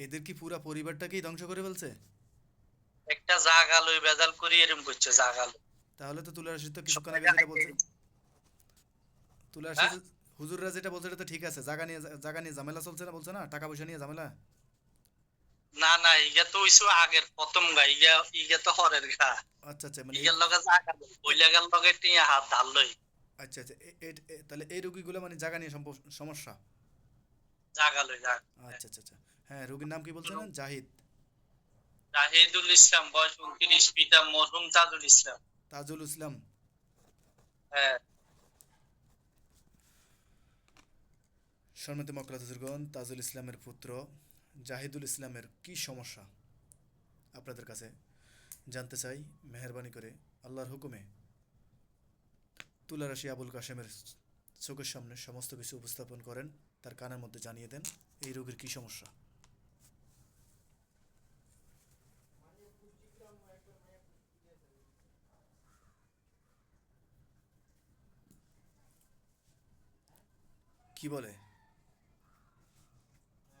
এদের কি পুরা পরিবারটাকেই ধ্বংস করে ফেলছে? একটা জাগা লই বেজাল করি এরম করছে জাগা লই। তাহলে তো তুলা রাশিদ তো কিছুক্ষণ আগে যেটা বলছে আগে- তুলা হ্যাঁ? হুজুররা যেটা বলছে এটা তো ঠিক আছে জায়গা নিয়ে জায়গা নিয়ে ঝামেলা চলছে না বলছে না? টাকা পয়সা নিয়ে ঝামেলা? না না ইগা তো হইছো আগের প্রথম গা ইগা ইগা তো হরের গা। আচ্ছা আচ্ছা মানে ইগার লগে জাগা বইলা গেল লগে টিয়া হাত ধার লই। আচ্ছা আচ্ছা তাহলে এই রোগীগুলো মানে জায়গা নিয়ে সমস্যা? জাগা লই জাগা আচ্ছা আচ্ছা আচ্ছা। হ্যাঁ রোগীর নাম কি বলছেন জাহিদ। জাহিদুল ইসলাম বয়স উনত্রিশ পিতা মরহুম তাজুল ইসলাম। তাজুল ইসলাম। হ্যাঁ। সম্মানিত মকলাতুজুরগণ তাজুল ইসলামের পুত্র জাহিদুল ইসলামের কি সমস্যা? আপনাদের কাছে জানতে চাই মেহরবানি করে আল্লাহর হুকুমে তুলারাশি আবুল কাশেমের চোখের সামনে সমস্ত কিছু উপস্থাপন করেন তার কানের মধ্যে জানিয়ে দেন এই রোগীর কি সমস্যা? কি বলে?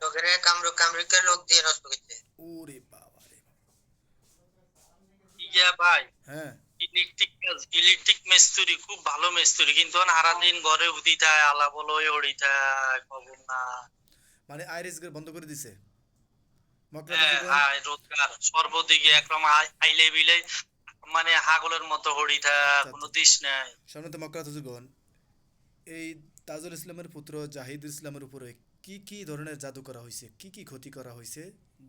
লোকের কামরু কামরুকে লোক দিয়ে নষ্ট করছে। ওরে বাবা রে ইয়া ভাই? হ্যাঁ। ইলেকট্রিক ইলেকট্রিক মিস্ত্রি খুব ভালো মিস্ত্রি। কিন্তু সারাদিন ঘরে উদি থাকে আলা বলো ওড়ি থাকে খবর না। মানে আইরিস বন্ধ করে দিছে? হ্যাঁ রোজগার। সর্বদিকে একরকম আইলে বিলে মানে হাগলের মতো হড়ি থাকে কোনো। দিস নাই। সম্মানিত মকরাতুজুগণ এই তাজুল ইসলামের পুত্র জাহিদ ইসলামের উপরে কি কি ধরনের জাদু করা হয়েছে কি কি ক্ষতি করা হয়েছে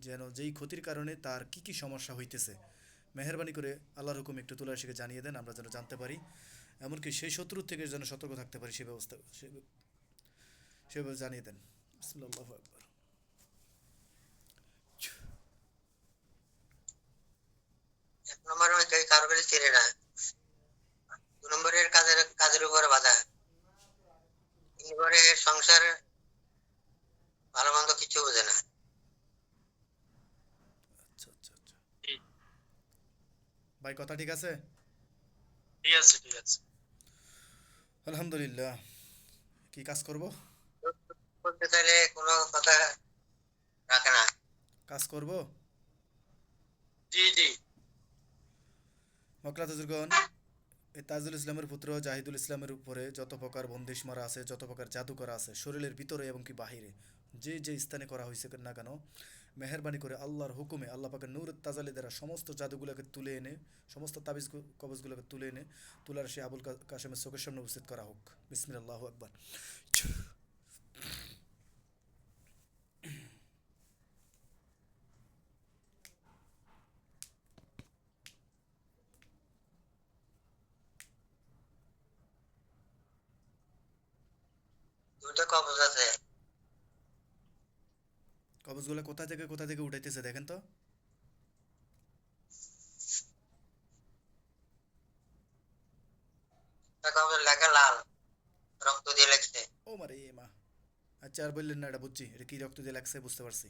যেন যেই ক্ষতির কারণে তার কি কি সমস্যা হইতেছে? মেহরবানি করে আল্লাহর হুকুম একটু তুলার শিখে জানিয়ে দেন, আমরা যেন জানতে পারি। এমনকি সেই শত্রুর থেকে যেন সতর্ক থাকতে পারি, সে ব্যবস্থা সেভাবে জানিয়ে দেন। এক নম্বর না দু নম্বরের কাজের কাজের উপরে বাধা। নম্বরে সংসার ভালো মন্দ কিছু বোঝে না। আচ্ছা আচ্ছা আচ্ছা। ভাই কথা ঠিক আছে? ঠিক আছে ঠিক আছে। আলহামদুলিল্লাহ। কি কাজ করব? বলতে চাইলে কোনো কথা রাখে না। কাজ করব? জি জি। মকরাতুজুরগণ এই তাজুল ইসলামের পুত্র, জাহিদুল ইসলামের উপরে যত প্রকার বন্দিশ মারা আছে, যত প্রকার জাদু করা আছে, শরীরের ভিতরে এবং কি বাহিরে, যে যে স্থানে করা হয়েছে না কেন, মেহরবানি করে আল্লাহর হুকুমে, আল্লাহ পাকের নূর তাজালি দ্বারা সমস্ত জাদুগুলোকে তুলে এনে, সমস্ত তাবিজ কবজগুলোকে তুলে এনে তুলার সে আবুল কাশেমের চোখের সামনে উপস্থিত করা হোক। বিসমিল্লাহ একবার দুটো কবজ আছে। কবজগুলো কোথা থেকে কোথা থেকে উঠাইতেছে দেখেন তো। কবজ লেখা লাল রক্ত দিয়ে লেখছে। ও মারে মা। আচ্ছা আর বললেন না এটা বুঝছি এটা কি রক্ত দিয়ে লাগছে বুঝতে পারছি।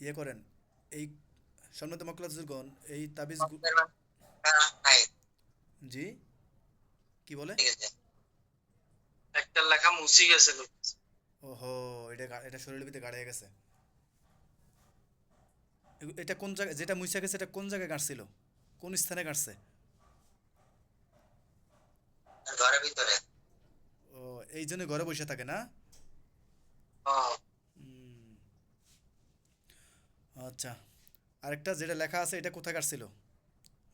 ইয়ে করেন এই সম্মানিত মকলাজুরগণ এই তাবিজ জি? কি বলে? ঠিক আছে। একটা লেখা মুছি গেছে ওহো এটা এটা শরীরের ভিতরে গাড়িয়ে গেছে। এটা কোন জায়গায় যেটা মুইসা গেছে এটা কোন জায়গায় কাটছিল কোন স্থানে কাটছে ঘরের ভিতরে। ও এই জন্য ঘরে বসে থাকে না। আচ্ছা আরেকটা যেটা লেখা আছে এটা কোথায় কাটছিল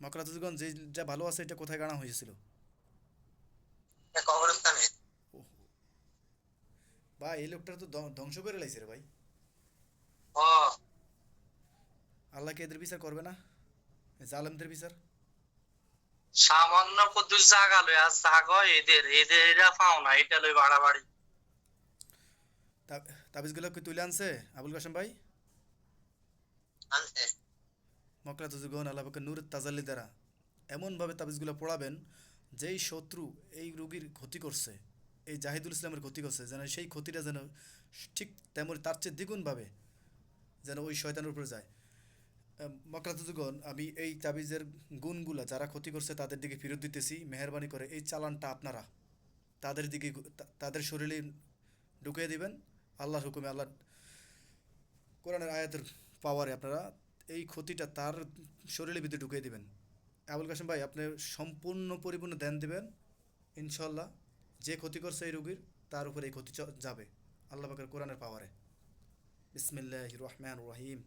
মকরাতুজগণ যে যা ভালো আছে এটা কোথায় গাড়া হয়েছিল? কবরস্থানে। ভাই এই তো ধ্বংস করে লাইছে রে ভাই। হ্যাঁ। আল্লাহ কি এদের বিচার করবে না? জালেমদের বিচার? সামান্য কদ্দুর জাগা লই আর জাগা এদের এদের এরা পাও না এটা লই বাড়াবাড়ি। তা- তাবিজগুলো কি তুলে আনছে আবুল কাসেম ভাই? আনছে। মকরা তুজুগন আল্লাহকে নূর তাজাল্লি দ্বারা এমনভাবে তাবিজগুলো পড়াবেন যেই শত্রু এই রোগীর ক্ষতি করছে। এই জাহিদুল ইসলামের ক্ষতি করছে, যেন সেই ক্ষতিটা যেন ঠিক তেমন তার চেয়ে দ্বিগুণভাবে যেন ওই শয়তানের উপরে যায়। মকরা আমি এই তাবিজের গুণগুলা যারা ক্ষতি করছে তাদের দিকে ফেরত দিতেছি, মেহরবানি করে এই চালানটা আপনারা তাদের দিকে তাদের শরীরে ঢুকিয়ে দিবেন। আল্লাহর হুকুমে, আল্লাহ কোরআনের আয়াতের পাওয়ারে আপনারা এই ক্ষতিটা তার শরীরের ভিতরে ঢুকিয়ে দিবেন। আবুল কাসেম ভাই, আপনি সম্পূর্ণ পরিপূর্ণ ধ্যান দেবেন ইনশাল্লাহ যে ক্ষতি করছে এই রোগীর, তার উপরে এই ক্ষতি যাবে। আল্লাহ পাকের কোরআনের পাওয়ারে বিসমিল্লাহ রহমান রহিম।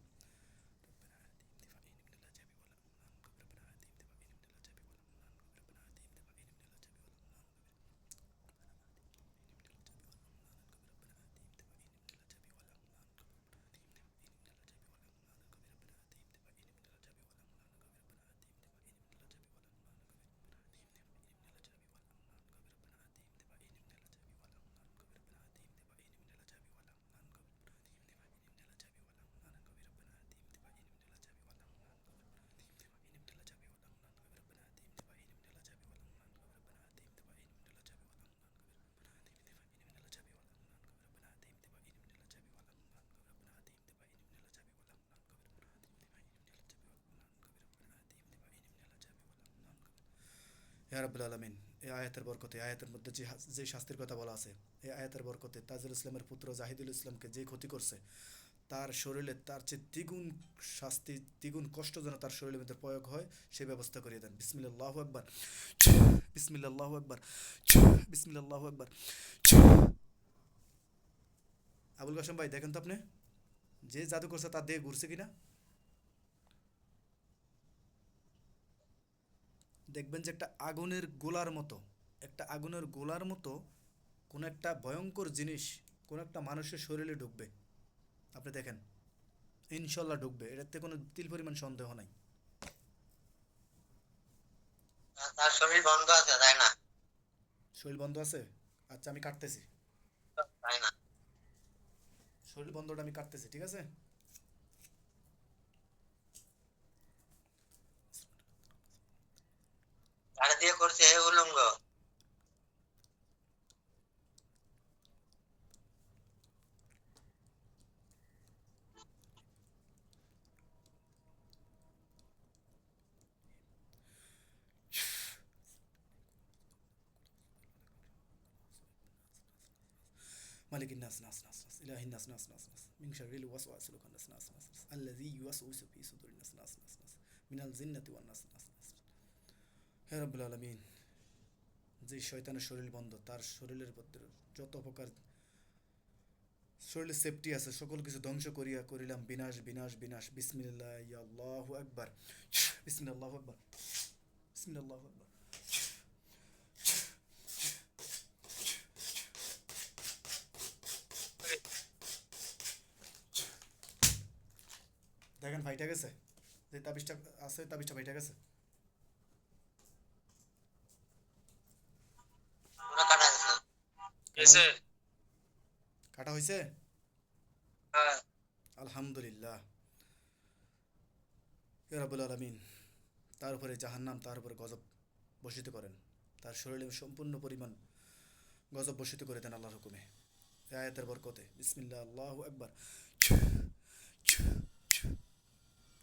ইয়া রাব্বুল আলামিন, এই আয়াতের বরকতে আয়াতের মধ্যে যে যে শাস্তির কথা বলা আছে, এই আয়াতের বরকতে তাজুল ইসলামের পুত্র জাহিদুল ইসলামকে যে ক্ষতি করছে, তার শরীরে তার চেয়ে দ্বিগুণ শাস্তি, দ্বিগুণ কষ্ট যেন তার শরীরের মধ্যে প্রয়োগ হয় সেই ব্যবস্থা করিয়ে দেন। বিসমিল্লাহ একবার বিসমিল্লাহ একবার বিসমিল্লাহ একবার আবুল কাসম ভাই, দেখেন তো আপনি, যে জাদু করছে তার দেহে ঘুরছে কিনা? দেখবেন যে একটা আগুনের গোলার মতো একটা আগুনের গোলার মতো কোনো একটা ভয়ঙ্কর জিনিস কোনো একটা মানুষের শরীরে ঢুকবে। আপনি দেখেন ইনশাল্লাহ ঢুকবে এটাতে কোনো তিল পরিমাণ সন্দেহ নাই। তার শরীর বন্ধ আছে তাই না? শরীর বন্ধ আছে? আচ্ছা আমি কাটতেছি। তাই না? শরীর বন্ধটা আমি কাটতেছি ঠিক আছে গাড়ি দিয়ে করছে হে উলঙ্গ মালিকিন নাস নাস নাস নাস ইলাহিন নাস নাস নাস নাস মিন শারিল ওয়াস ওয়াসলুকান নাস নাস নাস নাস আল্লাযী ইউয়াসউসু ফি সুদুরিন নাস নাস নাস নাস মিনাল জিন্নাতি ওয়ান নাস নাস নাস হে রব্বুল আলামিন, যে শয়তানের শরীর বন্ধ, তার শরীরের প্রতি যত প্রকার শরীরে সেফটি আছে, সকল কিছু ধ্বংস করিয়া করিলাম, বিনাশ বিনাশ বিনাশ। বিসমিল্লাহ আল্লাহ আকবার। বিসমিল্লাহ আকবার। বিসমিল্লাহ আকবার। ফাইটা গেছে? যে তাবিজটা আছে তাবিজটা ফাইটা গেছে? কাটা হয়েছে হ্যাঁ। আলহামদুলিল্লাহ। ইয়া রাব্বুল আলামিন তার উপরে জাহান্নাম তার উপরে গজব বসিত করেন। তার শরীরে সম্পূর্ণ পরিমাণ গজব বসিত করে দেন আল্লাহর হুকুমে। আয়াতের বরকতে। বিসমিল্লাহ আল্লাহু আকবার।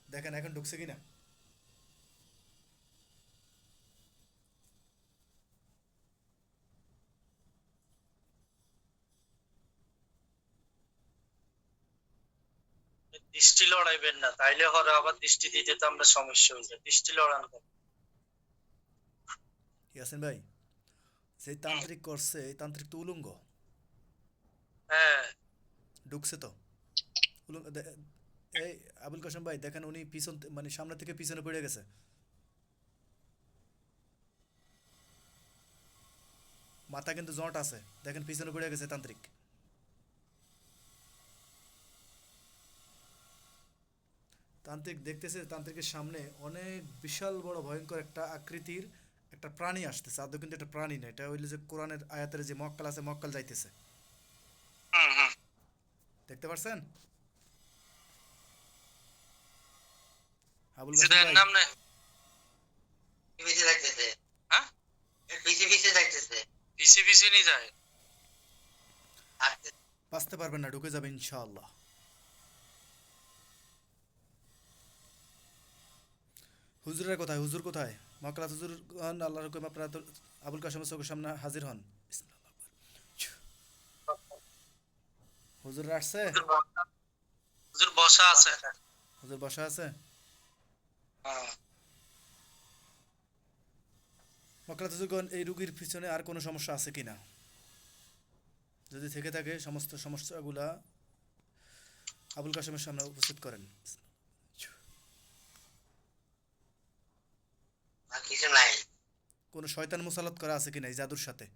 দেখেন এখন ঢুকছে কিনা? দৃষ্টি লড়াইবেন না তাইলে হরে আবার দৃষ্টি দিতে তো আমরা সমস্যা হয়ে যায়। দৃষ্টি লড়ান? ইয়াসিন ভাই সেই তান্ত্রিক করছে এই তান্ত্রিক তো উলঙ্গ। হ্যাঁ। ঢুকছে তো। উলঙ্গ এই আবুল কাসেম ভাই দেখেন উনি পিছন মানে সামনে থেকে পিছনে পড়ে গেছে। মাথা কিন্তু জট আছে। দেখেন পিছনে পড়ে গেছে তান্ত্রিক। তান্ত্রিক দেখতেছে তান্ত্রিকের সামনে অনেক বিশাল বড় ভয়ঙ্কর একটা আকৃতির একটা প্রাণী আসতেছে। আদৌ কিন্তু একটা প্রাণী না এটা হইলে যে কোরআনের আয়াতের যে মক্কাল আছে মক্কাল যাইতেছে। হুম হুম দেখতে পারছেন? আবুল দেন ভাই, নাম নেই। পিছে যাইতেছে হ্যাঁ? পিছে পিছে যাইতেছে পিছি পিছি নিয়ে যায় বাঁচতে পারবেন না ঢুকে যাবে ইনশাআল্লাহ। হুজুরের কোথায়? হুজুর কোথায়? মকলাত হুজুর হন আল্লাহর হুকুম আপনারা আবুল চোখের সামনে হাজির হন। হুজুর আসছে? হুজুর বসা আছে। হুজুর বসা আছে? এই রুগীর পিছনে আর কোনো সমস্যা আছে কি না যদি থেকে থাকে সমস্ত সমস্যাগুলা আবুল কাসেমের সামনে উপস্থিত করেন। কোনো শয়তান মুসালাত করা আছে কিনা এই জাদুর সাথে?